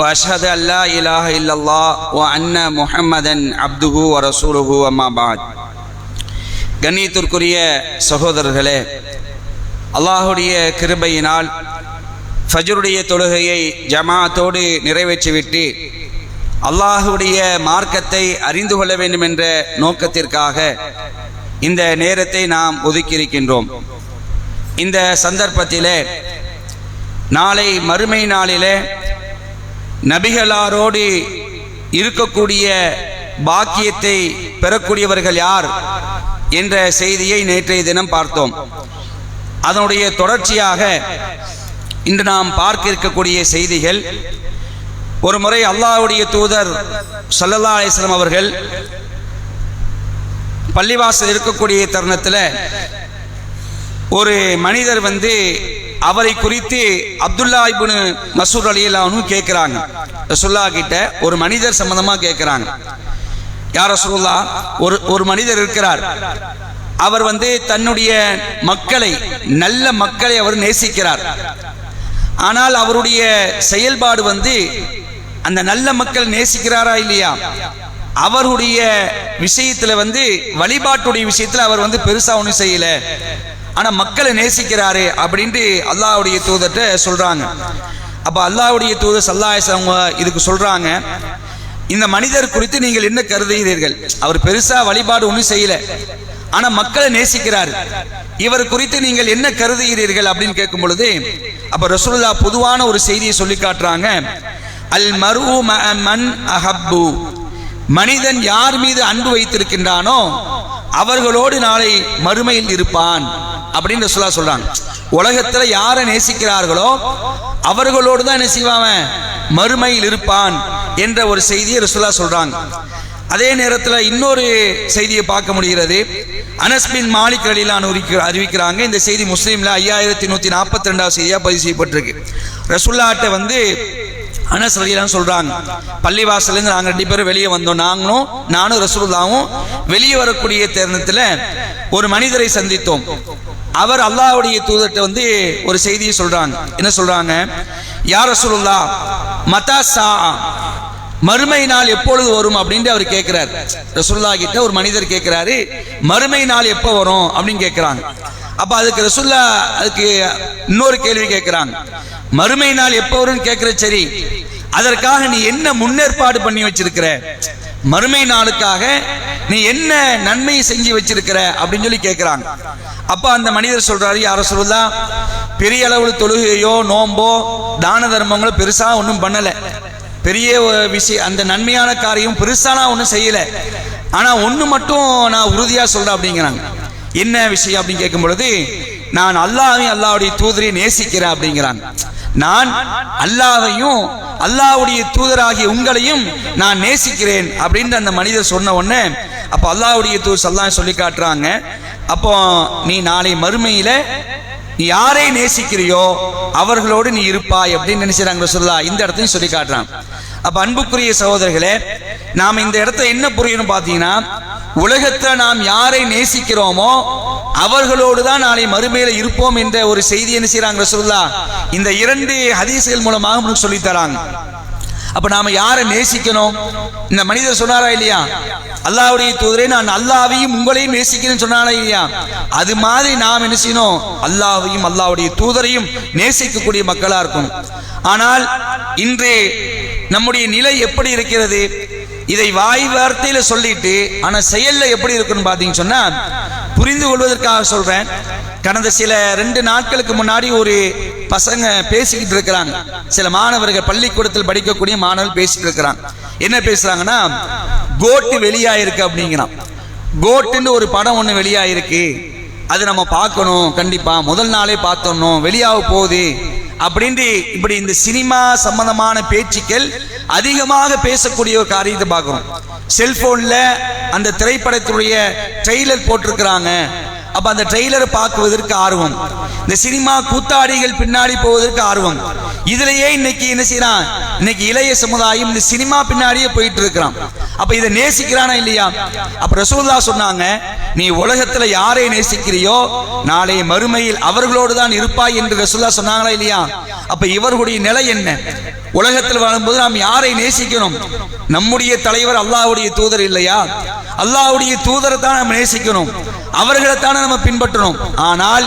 واشهد ان لا اله الا الله وان محمدا عبده ورسوله اما بعد கண்ணியத்திற்குரிய சகோதரர்களே அல்லாஹுடைய கிருபையினால் ஃபஜருடைய தொழுகையை ஜமாத்தோடு நிறைவேற்றிவிட்டு அல்லாஹுடைய மார்க்கத்தை அறிந்து கொள்ள வேண்டும் என்ற நோக்கத்திற்காக இந்த நேரத்தை நாம் ஒதுக்கியிருக்கின்றோம் இந்த சந்தர்ப்பத்திலே நாளை மறுமை நாளிலே நபிகளாரோடு இருக்கக்கூடிய பாக்கியத்தை பெறக்கூடியவர்கள் யார் என்ற செய்தியை நேற்றைய தினம் பார்த்தோம். அதனுடைய தொடர்ச்சியாக இன்று நாம் பார்க்க இருக்கக்கூடிய செய்திகள் ஒரு முறை அல்லாஹ்வுடைய தூதர் சல்லல்லா அலிஸ்லாம் அவர்கள் பள்ளிவாசல் இருக்கக்கூடிய தருணத்தில் ஒரு மனிதர் வந்து அவரை குறித்து அப்துல்லா இபுனு மசூர் அலி கேட்குறாங்க ரசுல்லா கிட்ட ஒரு மனிதர் சம்பந்தமா கேட்குறாங்க யார் ரசூல்லா ஒரு ஒரு மனிதர் இருக்கிறார். அவர் வந்து தன்னுடைய மக்களை நல்ல மக்களை அவர் நேசிக்கிறார். ஆனால் அவருடைய செயல்பாடு வந்து அந்த நல்ல மக்கள் நேசிக்கிறாரா இல்லையா? அவருடைய விஷயத்துல வந்து வழிபாட்டுடைய விஷயத்துல அவர் வந்து பெருசா ஒன்றும் செய்யல. ஆனா மக்களை நேசிக்கிறாரு அப்படின்ட்டு அல்லாவுடைய தூதர்கிட்ட சொல்றாங்க. அப்போ அல்லாவுடைய தூதர் சல்லாஹ் அவங்க இதுக்கு சொல்றாங்க இந்த மனிதர் குறித்து நீங்கள் என்ன கருதுகிறீர்கள்? அவர் பெருசா வழிபாடு ஒன்றும் செய்யலை ஆனால் மக்களை நேசிக்கிறார். இவர் குறித்து நீங்கள் என்ன கருதுகிறீர்கள் அப்படின்னு கேட்கும் பொழுது அப்போ ரசூல்லா பொதுவான ஒரு செய்தியை சொல்லி காட்டுறாங்க. அல் மரு மன் அஹப்பு. மனிதன் யார் மீது அன்பு வைத்திருக்கின்றானோ அவர்களோடு நாளை மறுமையில் இருப்பான். அப்படின்னு ரசுல்லா சொல்றாங்க. உலகத்துல யாரை நேசிக்கிறார்களோ அவர்களோடு தான் நேசிவாவன் மறுமையில் இருப்பான் என்ற ஒரு செய்தியை ரசுல்லா சொல்றாங்க. அதே நேரத்தில் இன்னொரு செய்தியை பார்க்க முடிகிறது. அனஸ்பின் மாலிக் அலிலான் அறிவிக்கிறாங்க. இந்த செய்தி முஸ்லீம்ல ஐயாயிரத்தி நூற்றி நாற்பத்தி ரெண்டாவது செய்தியாக பதிவு செய்யப்பட்டிருக்கு. ரசுல்லாட்டை வந்து அனஸ் அலிலான்னு சொல்கிறாங்க பள்ளிவாசலேருந்து நாங்கள் ரெண்டு பேரும் வெளியே வந்தோம். நாங்களும் நானும் ரசூல்லாவும் வெளியே வரக்கூடிய தருணத்தில் ஒரு மனிதரை சந்தித்தோம். அவர் அல்லாஹ்வுடைய தூதர்கிட்ட வந்து ஒரு செய்தியை சொல்றாங்க. என்ன சொல்றாங்க? யார் சொல்லுல்லா மதா சா மறுமை நாள் எப்பொழுது வரும்? அப்படின்ட்டு அவர் கேட்கிறார் ரசுல்லா கிட்ட ஒரு மனிதர் கேட்கிறாரு மறுமை நாள் எப்போ வரும்? அப்படின்னு கேட்கிறாங்க அப்ப அதுக்கு ரசுல்லா அதுக்கு இன்னொரு கேள்வி கேட்கிறாங்க மறுமை நாள் எப்போ வரும்னு கேட்கிற சரி. அதற்காக நீ என்ன முன்னேற்பாடு பண்ணி வச்சிருக்கிற? மறுமை நாளுக்காக நீ என்ன நன்மையை செஞ்சு வச்சிருக்கிற அப்படின்னு சொல்லி கேட்கிறாங்க அப்ப அந்த மனிதர் சொல்றாரு யார சொல்லா பெரிய அளவில் தொழுகையோ நோம்போ தான தர்மங்களோ பெருசா ஒன்றும் பண்ணல. பெரிய விஷயம் அந்த நன்மையான காரியம் பெருசாலாம் ஒன்றும் செய்யல. ஆனா ஒன்று மட்டும் நான் உறுதியா சொல்றேன் அப்படிங்கிறாங்க. என்ன விஷயம் அப்படின்னு கேட்கும் பொழுது நான் அல்லாவையும் அல்லாவுடைய தூதரையும் நேசிக்கிறேன் அப்படிங்கிறாங்க. நான் அல்லாவையும் அல்லாவுடைய தூதராகிய உங்களையும் நான் நேசிக்கிறேன் அப்படின்னு அந்த மனிதர் சொன்ன உடனே அப்போ அல்லாவுடைய தூதர் சல்லாம் சொல்லி காட்டுறாங்க அப்போ நீ நாளை மறுமையில் நீ யாரை நேசிக்கிறியோ அவர்களோடு நீ இருப்பாய் அப்படின்னு நினைச்சாங்க சொல்லா இந்த இடத்தையும் சொல்லி காட்டுறான். அப்போ அன்புக்குரிய சகோதரர்களே நாம் இந்த இடத்த என்ன புரியணும் பார்த்தீங்கன்னா உலகத்தில் நாம் யாரை நேசிக்கிறோமோ அவர்களோடு தான் நாளை மறுமையில இருப்போம் என்ற ஒரு செய்தி என்ன செய்யறாங்க சொல்லா இந்த இரண்டு ஹதீசுகள் மூலமாக நமக்கு சொல்லி தராங்க. அப்ப நாம யாரை நேசிக்கணும்? இந்த மனிதர் சொன்னாரா இல்லையா? அல்லாவுடைய தூதரை நான் அல்லாவையும் உங்களையும் நேசிக்கிறேன்னு சொன்னாரா இல்லையா? அது மாதிரி நாம் என்ன செய்யணும்? அல்லாவையும் அல்லாவுடைய தூதரையும் நேசிக்கக்கூடிய மக்களா இருக்கும் ஆனால் இன்று நம்முடைய நிலை எப்படி இருக்கிறது? இதை வாய் வார்த்தையில சொல்லிட்டு ஆனா செயல்ல எப்படி இருக்குன்னு பாத்தீங்கன்னு சொன்னா புரிந்து கொள்வதற்காக சொல்றேன். கடந்த சில ரெண்டு நாட்களுக்கு முன்னாடி ஒரு பசங்க பேசிக்கிட்டு இருக்கிறாங்க. சில மாணவர்கள் பள்ளிக்கூடத்தில் படிக்கக்கூடிய மாணவர்கள் பேசிட்டு இருக்கிறாங்க. என்ன பேசுறாங்கன்னா கோட்டு வெளியாயிருக்கு அப்படிங்கிறான். கோட்டுன்னு ஒரு படம் ஒன்று வெளியாயிருக்கு. அது நம்ம பார்க்கணும் கண்டிப்பா. முதல் நாளே பார்த்தோம் வெளியாக போகுது. அப்படின்ட்டு இப்படி இந்த சினிமா சம்பந்தமான பேச்சுக்கள் அதிகமாக பேசக்கூடிய ஒரு காரியத்தை பார்க்குறோம் செல்போனில் அந்த திரைப்படத்துடைய ட்ரெய்லர் போட்டிருக்கிறாங்க. அப்ப அந்த ட்ரெய்லரை பார்க்குவதற்கு ஆர்வம். இந்த சினிமா கூத்தாடிகள் பின்னாடி போவதற்கு ஆர்வம். இதுலயே இன்னைக்கு என்ன செய்யறான்? இன்னைக்கு இளைய சமுதாயம் இந்த சினிமா பின்னாடியே போயிட்டு இருக்கிறான் அப்ப இதை நேசிக்கிறானா இல்லையா? அப்ப ரசூல்லா சொன்னாங்க நீ உலகத்துல யாரை நேசிக்கிறியோ நாளை மறுமையில் அவர்களோடு தான் இருப்பாய் என்று ரசூல்லா சொன்னாங்களா இல்லையா? அப்ப இவர்களுடைய நிலை என்ன? உலகத்தில் வாழும்போது நாம் யாரை நேசிக்கணும் நம்முடைய தலைவர் அல்லாஹ்வுடைய தூதர் இல்லையா? அல்லாஹ்வுடைய தூதரை தான் நம்ம நேசிக்கணும் அவர்களைத்தானே நம்ம பின்பற்றணும் ஆனால்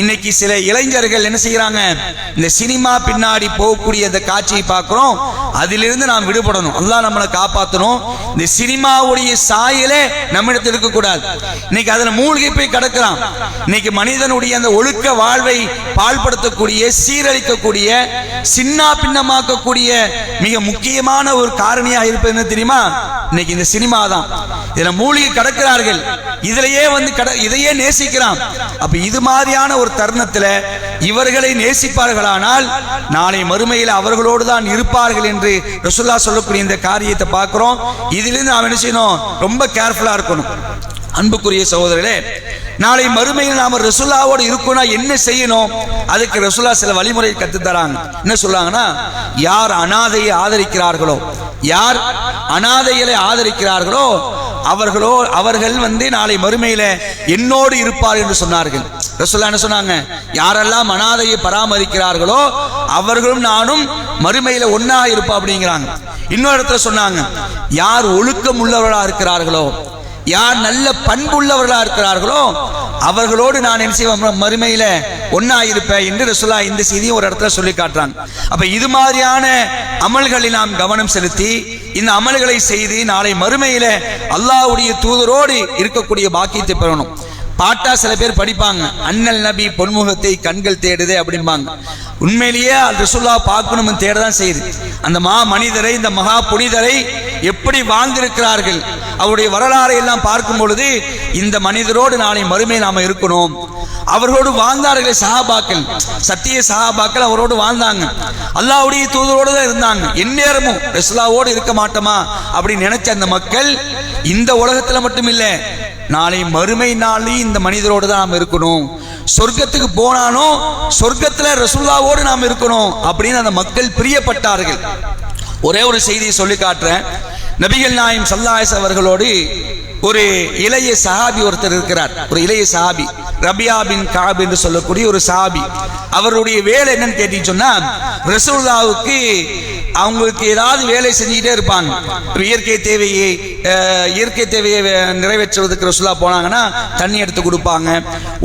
இன்னைக்கு சில இளைஞர்கள் என்ன செய்யறாங்க? இந்த சினிமா பின்னாடி போகக்கூடிய இந்த காட்சியை பார்க்கிறோம். அதிலிருந்து நாம் விடுபடணும். அல்லாஹ் நம்மளை காப்பாற்றணும் இந்த சினிமாவுடைய சாயலே நம்மிடத்தில் இருக்கக்கூடாது. இன்னைக்கு அதில் மூழ்கி போய் கிடக்கிறான். இன்னைக்கு மனிதனுடைய அந்த ஒழுக்க வாழ்வை பால்படுத்தக்கூடிய சீரழிக்கக்கூடிய சின்ன பின்னமாக்கக்கூடிய மிக முக்கியமான ஒரு காரணியாக இருப்பது என்ன தெரியுமா? இன்னைக்கு இந்த சினிமா தான் இதில் மூழ்கி கிடக்கிறார்கள். இதுலயே வந்து கட இதையே நேசிக்கிறான். அப்ப இது மாதிரியான ஒரு தருணத்துல இவர்களை நேசிப்பார்களானால் நாளை மறுமையில் அவர்களோடு தான் இருப்பார்கள் என்று ரசுல்லா சொல்லக்கூடிய இந்த காரியத்தை பார்க்கிறோம். இதிலிருந்து நாம் என்ன செய்யணும்? ரொம்ப கேர்ஃபுல்லா இருக்கணும். அன்புக்குரிய சகோதரர்களே நாளை மறுமையில் நாம ரசுல்லாவோடு இருக்கணும் என்ன செய்யணும்? அதுக்கு ரசுல்லா சில வழிமுறை கத்து தராங்க என்ன சொல்றாங்கன்னா யார் அனாதையை ஆதரிக்கிறார்களோ யார் அனாதைகளை ஆதரிக்கிறார்களோ அவர்களோ அவர்கள் வந்து நாளை மறுமையில என்னோடு இருப்பார் என்று சொன்னார்கள். ரசோல்லா என்ன சொன்னாங்க? யாரெல்லாம் அனாதையை பராமரிக்கிறார்களோ அவர்களும் நானும் மறுமையில ஒன்னாக இருப்பா அப்படிங்கிறாங்க. இன்னொரு இடத்துல சொன்னாங்க யார் ஒழுக்கம் உள்ளவர்களா இருக்கிறார்களோ யார் நல்ல பண்புள்ளவர்களா இருக்கிறார்களோ அவர்களோடு நான் என்ன செய்வேன்? மறுமையில ஒன்னா இருப்பேன் என்று ரசுல்லா இந்த செய்தியும் ஒரு இடத்துல சொல்லி காட்டுறாங்க. அப்ப இது மாதிரியான அமல்களில் நாம் கவனம் செலுத்தி இந்த அமல்களை செய்து நாளை மறுமையில அல்லாவுடைய தூதரோடு இருக்கக்கூடிய பாக்கியத்தை பெறணும். பாட்டா சில பேர் படிப்பாங்க அண்ணல் நபி பொன்முகத்தை கண்கள் தேடுதே அப்படிம்பாங்க. உண்மையிலேயே ரசுல்லா பார்க்கணும் தேடதான் செய்யுது. அந்த மா மனிதரை இந்த மகா புனிதரை எப்படி வாழ்ந்திருக்கிறார்கள்? அவருடைய வரலாறை எல்லாம் பார்க்கும் பொழுது இந்த மனிதரோடு நாளை மறுமை நாம இருக்கணும். அவர்களோடு வாழ்ந்தார்கள் சஹாபாக்கள். சத்திய சஹாபாக்கள் அவரோடு வாழ்ந்தாங்க. அல்லாவுடைய தூதரோடு தான் இருந்தாங்க. எந்நேரமும் ரெஸ்லாவோடு இருக்க மாட்டோமா? அப்படின்னு நினைச்ச அந்த மக்கள் இந்த உலகத்துல மட்டும் இல்லை நாளை மறுமை நாளையும் இந்த மனிதரோடு தான் நாம் இருக்கணும். சொர்க்கத்துக்கு போனாலும் சொர்க்கத்துல ரசுல்லாவோடு நாம் இருக்கணும் அப்படின்னு அந்த மக்கள் பிரியப்பட்டார்கள். ஒரே ஒரு செய்தியை சொல்லி காட்டுறேன். நபிகள் நாயம் சல்லாஸ் அவர்களோடு ஒரு இளைய சஹாபி ஒருத்தர் இருக்கிறார். ஒரு இளைய சஹாபி. ரபியா பின் காப் என்று சொல்லக்கூடிய ஒரு சஹாபி. அவருடைய வேலை என்னன்னு கேட்டீங்க சொன்னா ரசூல்லாவுக்கு அவங்களுக்கு ஏதாவது வேலை செஞ்சுக்கிட்டே இருப்பாங்க. இயற்கை தேவையை இயற்கை தேவையை நிறைவேற்றுவதற்கு ரசுல்லா போனாங்கன்னா தண்ணி எடுத்து கொடுப்பாங்க.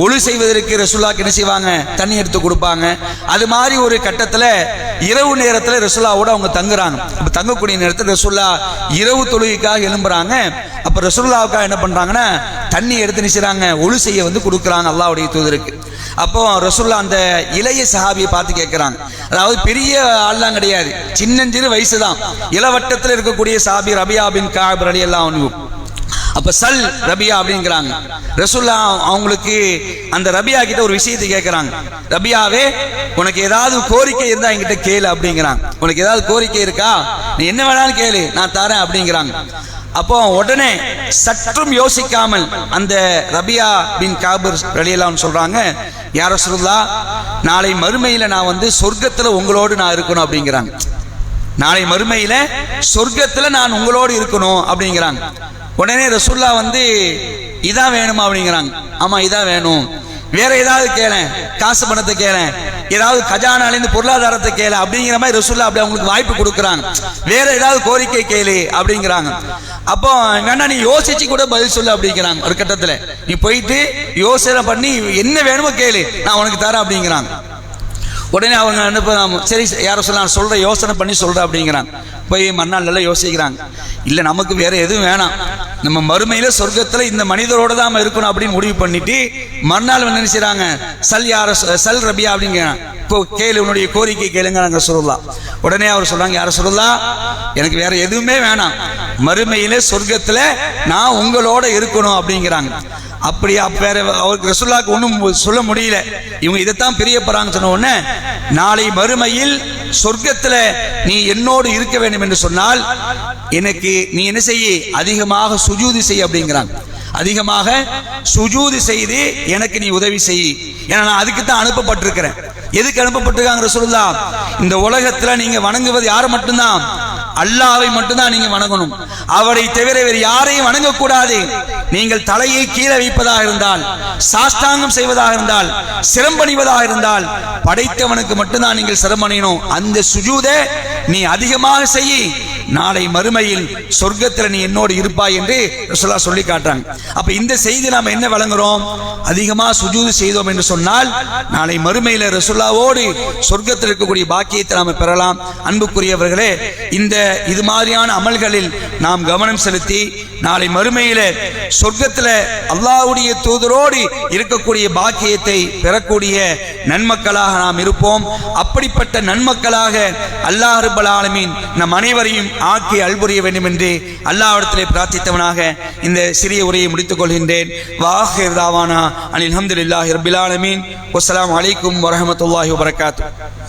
ஒளி செய்வதற்கு ரசுல்லாக்கு என்ன செய்வாங்க? தண்ணி எடுத்து கொடுப்பாங்க. அது மாதிரி ஒரு கட்டத்தில் இரவு நேரத்தில் ரசுல்லாவோட அவங்க தங்குறாங்க. இப்போ தங்கக்கூடிய நேரத்தில் ரசுல்லா இரவு தொழுகைக்காக எழும்புறாங்க. அப்போ ரசுல்லாவுக்காக என்ன பண்ணுறாங்கன்னா தண்ணி எடுத்து நினைச்சாங்க ஒளி செய்ய வந்து கொடுக்குறாங்க அல்லாவுடைய தூதருக்கு. அப்போ ரசுல்லா அந்த இளைய சஹாபியை பார்த்து கேட்குறாங்க அதாவது பெரிய ஆள்லாம் கிடையாது. சின்னஞ்சிறு வயசு தான் இளவட்டத்தில் இருக்கக்கூடிய சாபி ரபியா பின் அலி எல்லாம் அப்ப சல் ரபியா அப்படிங்கிறாங்க. ரசுல்லா அவங்களுக்கு அந்த ரபியா கிட்ட ஒரு விஷயத்தை கேட்கறாங்க ரபியாவே உனக்கு ஏதாவது கோரிக்கை இருந்தா என்கிட்ட கேளு அப்படிங்கிறாங்க. உனக்கு ஏதாவது கோரிக்கை இருக்கா? நீ என்ன வேணாலும் கேளு நான் தரேன் அப்படிங்கிறாங்க. அப்போ உடனே சற்றும் யோசிக்காமல் அந்த ரபியா பின் காபர் ரலியெல்லாம் சொல்றாங்க யார சொல்லா நாளை மறுமையில நான் வந்து சொர்க்கத்துல உங்களோடு நான் இருக்கணும் அப்படிங்கிறாங்க. நாளை மறுமையில சொர்க்கத்துல நான் உங்களோடு இருக்கணும் அப்படிங்கிறாங்க. உடனே ரசுல்லா வந்து இதான் வேணுமா? அப்படிங்கிறாங்க. ஆமா இதான் வேணும். வேற ஏதாவது கேளேன் காசு பணத்தை கேளேன் ஏதாவது கஜானாலேருந்து பொருளாதாரத்தை கேளு. அப்படிங்கிற மாதிரி ரசுல்லா அப்படி அவங்களுக்கு வாய்ப்பு கொடுக்குறாங்க. வேற ஏதாவது கோரிக்கை கேளு அப்படிங்கிறாங்க. அப்போ வேணா நீ யோசிச்சு கூட பதில் சொல்லு அப்படிங்கிறாங்க ஒரு கட்டத்தில். நீ போயிட்டு யோசனை பண்ணி என்ன வேணுமோ கேளு. நான் உனக்கு தரேன் அப்படிங்கிறாங்க. உடனே அவங்க அனுப்ப சரி யாரோ சொல்ல நான் சொல்கிற யோசனை பண்ணி சொல்கிறேன் அப்படிங்கிறாங்க. போய் மறுநாள் நல்லா யோசிக்கிறாங்க. இல்லை நமக்கு வேற எதுவும் வேணாம். நம்ம மறுமையில சொர்க்கத்துல இந்த மனிதரோட தான் இருக்கணும் அப்படின்னு முடிவு பண்ணிட்டு மறுநாள் என்ன செய்றாங்க? சல் யார சல் ரபியா அப்படிங்கிறாங்க இப்போ கேளு உன்னுடைய கோரிக்கை கேளுங்க நாங்கள் சொல்லலாம் உடனே அவர் சொல்றாங்க யார சொல்லலாம் எனக்கு வேற எதுவுமே வேணாம். மறுமையில சொர்க்கத்துல நான் உங்களோட இருக்கணும் அப்படிங்கிறாங்க. அப்படியா வேற அவருக்கு ரசுல்லாக்கு ஒன்றும் சொல்ல முடியல. இவங்க இதைத்தான் பிரியப்படுறாங்க சொன்ன உடனே நாளை மறுமையில் சொர்க்கத்துல நீ என்னோடு இருக்க வேண்டும் என்று சொன்னால் எனக்கு நீ என்ன செய்ய? அதிகமாக சுஜூதி செய் அப்படிங்கிறாங்க. அதிகமாக சுஜூதி செய்து எனக்கு நீ உதவி செய். ஏன்னா நான் அதுக்கு தான் அனுப்பப்பட்டிருக்கிறேன். எதுக்கு அனுப்பப்பட்டிருக்காங்க சொல்லா இந்த உலகத்துல நீங்க வணங்குவது யாரை மட்டும்தான்? அல்லாவை மட்டும்தான் நீங்க வணங்கணும். அவரை தவிர வேறு யாரையும் வணங்கக்கூடாது. நீங்கள் தலையை கீழே வைப்பதாக இருந்தால் சாஷ்டாங்கம் செய்வதாக இருந்தால் சிரம்பணிவதாக இருந்தால் படைத்தவனுக்கு மட்டும்தான் நீங்கள் சிரமணியணும் அந்த சுஜூதை நீ அதிகமாக செய்ய நாளை மறுமையில் சொர்க்கத்தில் நீ என்னோடு இருப்பாய் என்று சொல்லி காட்டுறாங்க. அப்ப இந்த செய்தி நாம என்ன வழங்குறோம்? அதிகமா சுஜூது செய்தோம் என்று சொன்னால் நாளை மறுமையில ரசுல்லாவோடு சொர்க்கத்தில் இருக்கக்கூடிய பாக்கியத்தை நாம பெறலாம். அன்புக்குரியவர்களே இந்த இது மாதிரியான அமல்களில் நாம் கவனம் செலுத்தி நாளை மறுமையில சொர்க்கத்தில் அல்லாவுடைய தூதரோடு இருக்கக்கூடிய பாக்கியத்தை பெறக்கூடிய நன்மக்களாக நாம் இருப்போம். அப்படிப்பட்ட நன்மக்களாக அல்லாஹ் ரப்பல் ஆலமீன் நம் அனைவரையும் ஆக்கி அல்புரிய வேண்டும் என்று அல்லாஹ்விடத்திலே பிரார்த்தித்தவனாக இந்த சிறிய உரையை முடித்துக் கொள்கின்றேன். வாஹிர் தாவானா அனில் அல்ஹம்துலில்லாஹி ரப்பில் ஆலமீன். வஸ்ஸலாமு அலைக்கும் வரஹ்மத்துல்லாஹி வபரகாத்துஹு